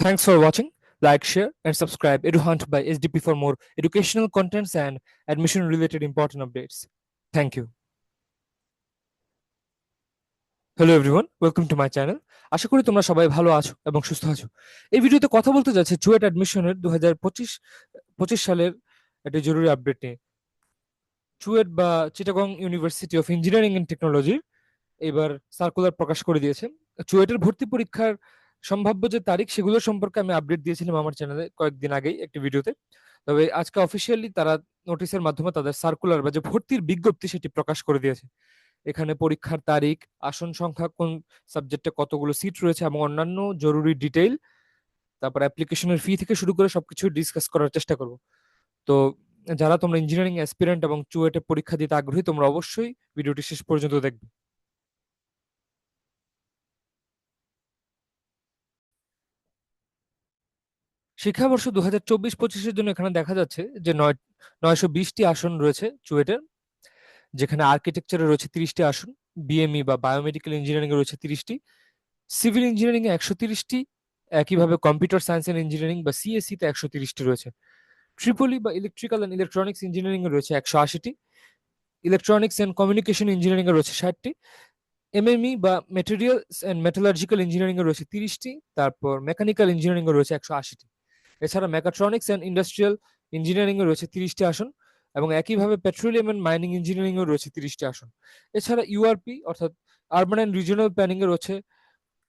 Thanks for watching. Like, share, and subscribe EduHunt by SDP for more educational contents and admission related important updates. Thank you. Hello everyone welcome to my channel আশা করি তোমরা সবাই ভালো আছো এবং সুস্থ আছো এই ভিডিওতে কথা বলতে যাচ্ছে চুয়েট অ্যাডমিশনের দু হাজার পঁচিশ পঁচিশ সালের একটি জরুরি আপডেট নিয়ে চুয়েট বা Chittagong university of engineering and টেকনোলজির এবার সার্কুলার প্রকাশ করে দিয়েছে চুয়েটের ভর্তি পরীক্ষার সম্ভাব্য যে তারিখ সেগুলো সম্পর্কে আমি আপডেট দিয়েছিলাম আমার চ্যানেলে কয়েকদিন আগেই একটি ভিডিওতে। তবে আজকে অফিসিয়ালি তারা নোটিশের মাধ্যমে তাদের সার্কুলার বা যে ভর্তির বিজ্ঞপ্তি সেটি প্রকাশ করে দিয়েছে। এখানে পরীক্ষার তারিখ, আসন সংখ্যা, কোন সাবজেক্টে কতগুলো সিট রয়েছে এবং অন্যান্য জরুরি ডিটেইল তারপর অ্যাপ্লিকেশনের ফি থেকে শুরু করে সবকিছু ডিসকাস করার চেষ্টা করব। তো যারা তোমরা ইঞ্জিনিয়ারিং অ্যাসপিরেন্ট এবং চুয়েটে পরীক্ষা দিতে আগ্রহী, তোমরা অবশ্যই ভিডিওটি শেষ পর্যন্ত দেখবে। শিক্ষাবর্ষ দু হাজার চব্বিশ পঁচিশের জন্য এখানে দেখা যাচ্ছে যে নয়, নয়শো বিশটি আসন রয়েছে চুয়েটের, যেখানে আর্কিটেকচারে রয়েছে তিরিশটি আসন বিএমই বা বায়োমেডিক্যাল ইঞ্জিনিয়ারিং এ রয়েছে তিরিশটি সিভিল ইঞ্জিনিয়ারিং এ একশো তিরিশটি, একইভাবে কম্পিউটার সায়েন্স অ্যান্ড ইঞ্জিনিয়ারিং বা সিএসসি তে একশো তিরিশটি রয়েছে। ট্রিপলি বা ইলেকট্রিক্যাল অ্যান্ড ইলেকট্রনিক্স ইঞ্জিনিয়ারিং এ রয়েছে একশো আশিটি ইলেকট্রনিক্স অ্যান্ড কমিউনিকেশন ইঞ্জিনিয়ারিং এ রয়েছে ষাটটি এমএমই বা মেটেরিয়ালস অ্যান্ড মেটালার্জিক্যাল ইঞ্জিনিয়ারিং এ রয়েছে তিরিশটি, তারপর মেকানিক্যাল ইঞ্জিনিয়ারিং এ রয়েছে একশো আশিটি। এছাড়া মেকাট্রনিক্স অ্যান্ড ইন্ডাস্ট্রিয়াল ইঞ্জিনিয়ারিং এ রয়েছে তিরিশটি আসন এবং একইভাবে পেট্রোলিয়াম অ্যান্ড মাইনিং ইঞ্জিনিয়ারিং এ রয়েছে তিরিশটি আসন। এছাড়া ইউআরপি অর্থাৎ আরবান অ্যান্ড রিজিওনাল প্ল্যানিং এ রয়েছে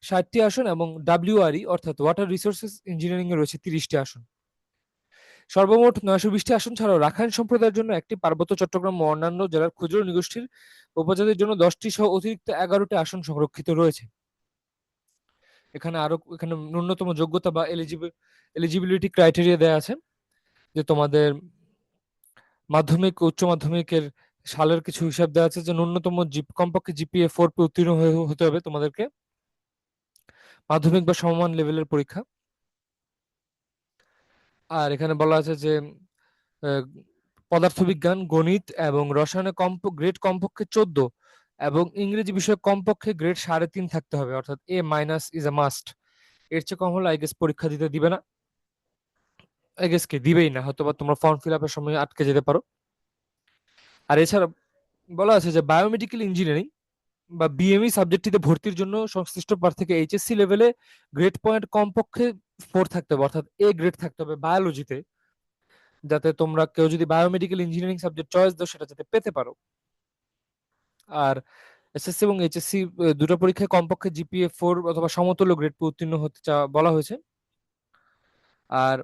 ষাটটি আসন এবং ডাব্লিউআরই অর্থাৎ ওয়াটার রিসোর্সেস ইঞ্জিনিয়ারিং এ রয়েছে তিরিশটি আসন। সর্বমোট নয়শো বিশটি আসন ছাড়াও রাখাইন সম্প্রদায়ের জন্য একটি পার্বত্য চট্টগ্রাম ও অন্যান্য জেলার ক্ষুদ্র নিগোষ্ঠীর উপজাতির জন্য দশটি সহ অতিরিক্ত এগারোটি আসন সংরক্ষিত রয়েছে। এখানে আরও এখানে ন্যূনতম যোগ্যতা বা এলিজিবল এলিজিবিলিটি ক্রাইটেরিয়া দেয়া আছে যে তোমাদের মাধ্যমিক, উচ্চ মাধ্যমিকের সালের কিছু হিসাব দেওয়া আছে যে ন্যূনতম কমপক্ষে জিপিএ ফোর পে উত্তীর্ণ হতে হবে তোমাদেরকে মাধ্যমিক বা সমমান লেভেলের পরীক্ষা। আর এখানে বলা আছে যে পদার্থবিজ্ঞান, গণিত এবং রসায়নে কম গ্রেড কমপক্ষে চোদ্দ এবং ইংরেজি বিষয়ে কমপক্ষে গ্রেড সাড়ে তিন থাকতে হবে, অর্থাৎ A minus is a must এর চেয়ে কম হলে আই গেস পরীক্ষা দিতে দিবে না। আই গেস কি? দিবেই না হয়তো বা তোমরা ফর্ম ফিল আপের সময় আটকে যেতে পারো। আর এছাড়া বলা আছে যে বায়োমেডিক্যাল ইঞ্জিনিয়ারিং বা বিএমই সাবজেক্টটিতে ভর্তির জন্য সংশ্লিষ্ট প্রার্থীকে এইচএসসি লেভেলে গ্রেড পয়েন্ট কমপক্ষে ফোর থাকতে হবে, অর্থাৎ এ গ্রেড থাকতে হবে বায়োলজিতে যাতে তোমরা কেউ যদি বায়োমেডিক্যাল ইঞ্জিনিয়ারিং সাবজেক্ট চয়েস দাও, সেটা যাতে পেতে পারো। আর এসএসসি এবং এইচএসসি দুটো পরীক্ষায় কমপক্ষে জিপিএ ফোর অথবা সমতুল্য গ্রেড উত্তীর্ণ হতে বলা হয়েছে। আর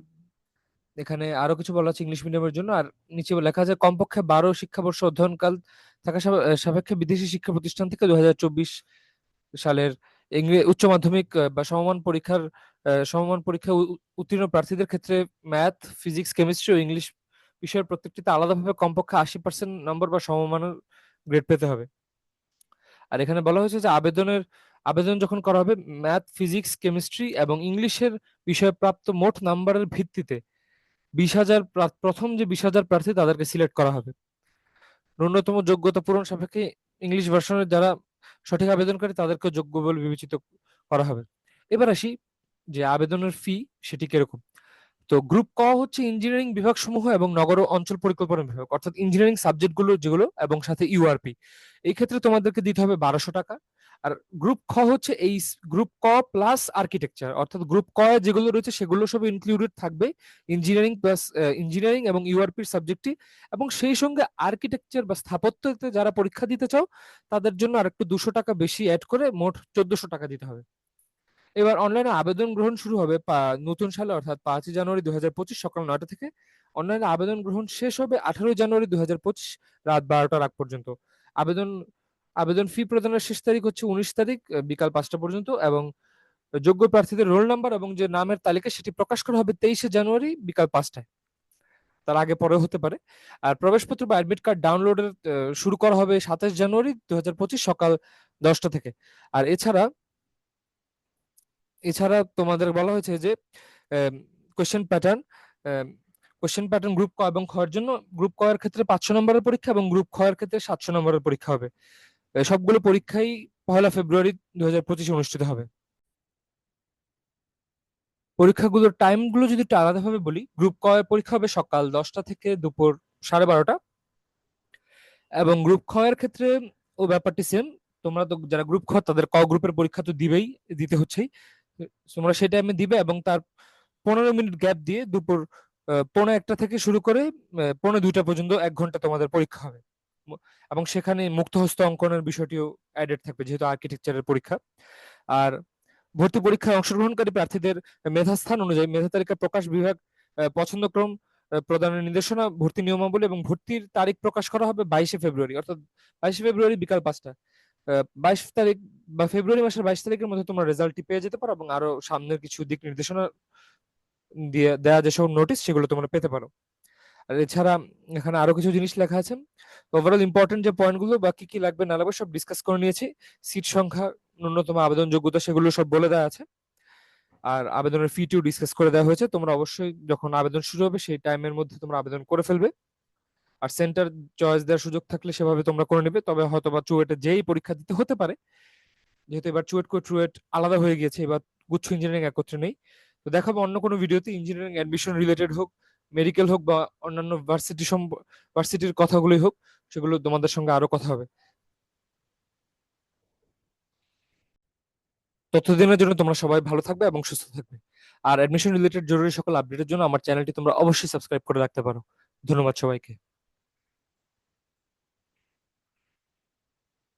এখানে আরও কিছু বলা আছে ইংলিশ মিডিয়ামের জন্য। আর নিচে লেখা আছে, কমপক্ষে বারো শিক্ষাবর্ষ অধ্যয়নকাল থাকা সাপেক্ষে বিদেশি শিক্ষা প্রতিষ্ঠান থেকে দু হাজার চব্বিশ সালের উচ্চ মাধ্যমিক বা সমমান পরীক্ষার সমমান পরীক্ষা উত্তীর্ণ প্রার্থীদের ক্ষেত্রে ম্যাথ ফিজিক্স কেমিস্ট্রি ও ইংলিশ বিষয়ের প্রত্যেকটিতে আলাদাভাবে কমপক্ষে আশি পার্সেন্ট নম্বর বা সমমানের গ্রেড পেতে হবে। আর এখানে বলা হয়েছে যে আবেদনের, আবেদন যখন করা হবে, ম্যাথ, ফিজিক্স, কেমিস্ট্রি এবং ইংলিশের বিষয়ে প্রাপ্ত মোট নাম্বারের ভিত্তিতে বিশ হাজার প্রথম যে বিশ হাজার প্রার্থী তাদেরকে সিলেক্ট করা হবে। ন্যূনতম যোগ্যতা পূরণ সাপেক্ষে ইংলিশ ভার্সনের যারা সঠিক আবেদনকারী তাদেরকে যোগ্য বলে বিবেচিত করা হবে। এবার আসি যে আবেদনের ফি সেটি কীরকম? তো গ্রুপ ক হচ্ছে ইঞ্জিনিয়ারিং বিভাগ সমূহ এবং নগর অঞ্চল পরিকল্পনা বিভাগ, অর্থাৎ ইঞ্জিনিয়ারিং সাবজেক্টগুলো যেগুলো এবং সাথে ইউআরপি এই ক্ষেত্রে তোমাদেরকে দিতে হবে বারোশো টাকা। আর গ্রুপ খ হচ্ছে এই গ্রুপ ক প্লাস আর্কিটেকচার অর্থাৎ গ্রুপ ক যেগুলো রয়েছে সেগুলো সব ইনক্লুডেড থাকবে ইঞ্জিনিয়ারিং প্লাস ইঞ্জিনিয়ারিং এবং ইউআরপির সাবজেক্টটি এবং সেই সঙ্গে আর্কিটেকচার বা স্থাপত্যতে যারা পরীক্ষা দিতে চাও, তাদের জন্য আর একটু দুশো টাকা বেশি অ্যাড করে মোট চোদ্দশো টাকা দিতে হবে। এবার অনলাইনে আবেদন গ্রহণ শুরু হবে নতুন সালে, অর্থাৎ পাঁচই জানুয়ারি দু হাজার পঁচিশ সকাল নয়টা থেকে। অনলাইনে আবেদন গ্রহণ শেষ হবে আঠারোই জানুয়ারি দু হাজার পঁচিশ রাত বারোটার আগ পর্যন্ত। আবেদন আবেদন ফি প্রদানের শেষ তারিখ হচ্ছে উনিশ তারিখ বিকাল পাঁচটা পর্যন্ত এবং যোগ্য প্রার্থীদের রোল নাম্বার এবং যে নামের তালিকা সেটি প্রকাশ করা হবে তেইশে জানুয়ারি বিকাল পাঁচটায়। তার আগে পরে হতে পারে। আর প্রবেশপত্র বা অ্যাডমিট কার্ড ডাউনলোডের শুরু করা হবে সাতাশ জানুয়ারি দুই হাজার পঁচিশ সকাল দশটা থেকে। আর এছাড়া এছাড়া তোমাদের বলা হয়েছে যে question pattern question pattern group ক এবং খ এর জন্য গ্রুপ ক এর ক্ষেত্রে পাঁচশো নম্বরের পরীক্ষা এবং গ্রুপ খ এর ক্ষেত্রে সাতশো নম্বরের পরীক্ষা হবে। সবগুলো পরীক্ষাই পহেলা ফেব্রুয়ারি দু হাজার পঁচিশে অনুষ্ঠিত হবে। পরীক্ষাগুলোর টাইমগুলো যদি একটু আলাদাভাবে বলি গ্রুপ ক এর পরীক্ষা হবে সকাল দশটা থেকে দুপুর সাড়ে বারোটা। এবং গ্রুপ খ এর ক্ষেত্রে ও ব্যাপারটি সেম তোমরা তো যারা গ্রুপ খ তাদের ক গ্রুপের পরীক্ষা তো দিবেই, দিতে হচ্ছেই। তোমরা সেই টাইমে দিবে এবং তার পনেরো মিনিট গ্যাপ দিয়ে দুপুর আহ, পৌনে একটা থেকে শুরু করে পনেরো দুইটা পর্যন্ত এক ঘণ্টা তোমাদের পরীক্ষা হবে। এবং সেখানে মুক্তহস্ত অঙ্কনের বিষয়টিও অ্যাডেড থাকবে যেহেতু আর্কিটেকচারের পরীক্ষা। আর ভর্তি পরীক্ষায় অংশগ্রহণকারী প্রার্থীদের মেধাস্থান অনুযায়ী মেধা তালিকা প্রকাশ বিভাগ পছন্দক্রম প্রদানের নির্দেশনা ভর্তি নিয়মাবলী এবং ভর্তির তারিখ প্রকাশ করা হবে বাইশে ফেব্রুয়ারি অর্থাৎ বাইশে ফেব্রুয়ারি বিকাল পাঁচটা। বাইশ তারিখ বা ফেব্রুয়ারি মাসের বাইশ তারিখের মধ্যে তোমরা রেজাল্টটি পেয়ে যেতে পারো এবং আরও সামনের কিছু দিক নির্দেশনা দিয়ে দেয়া যেসব নোটিশ সেগুলো তোমরা পেতে পারো। আর এছাড়া এখানে আরও কিছু জিনিস লেখা আছে। ওভারঅল ইম্পর্টেন্ট যে পয়েন্টগুলো বা কি কি লাগবে না লাগবে সব ডিসকাস করে নিয়েছি। সিট সংখ্যা, ন্যূনতম আবেদন যোগ্যতা সেগুলো সব বলে দেওয়া আছে। আর আবেদনের ফিটিও ডিসকাস করে দেওয়া হয়েছে। তোমরা অবশ্যই যখন আবেদন শুরু হবে সেই টাইমের মধ্যে তোমরা আবেদন করে ফেলবে। আর সেন্টার চয়েস দেওয়ার সুযোগ থাকলে সেভাবে তোমরা করে নেবে। তবে হয়তো বা চুয়েটে যেই পরীক্ষা দিতে হতে পারে যেহেতু এবার চুয়েট কো ট্রুয়েট আলাদা হয়ে গিয়েছে, এবার গুচ্ছ ইঞ্জিনিয়ারিং একত্রে নেই। তো দেখাবো অন্য কোনো ভিডিওতে ইঞ্জিনিয়ারিং অ্যাডমিশন রিলেটেড হোক মেডিকেল হোক বা অন্যান্য ভার্সিটি ভার্সিটির কথাগুলোই হোক, সেগুলো তোমাদের সঙ্গে আরও কথা হবে। ততদিনের জন্য তোমরা সবাই ভালো থাকবে এবং সুস্থ থাকবে। আর অ্যাডমিশন রিলেটেড জরুরি সকল আপডেটের জন্য আমার চ্যানেলটি তোমরা অবশ্যই সাবস্ক্রাইব করে রাখতে পারো। ধন্যবাদ সবাইকে।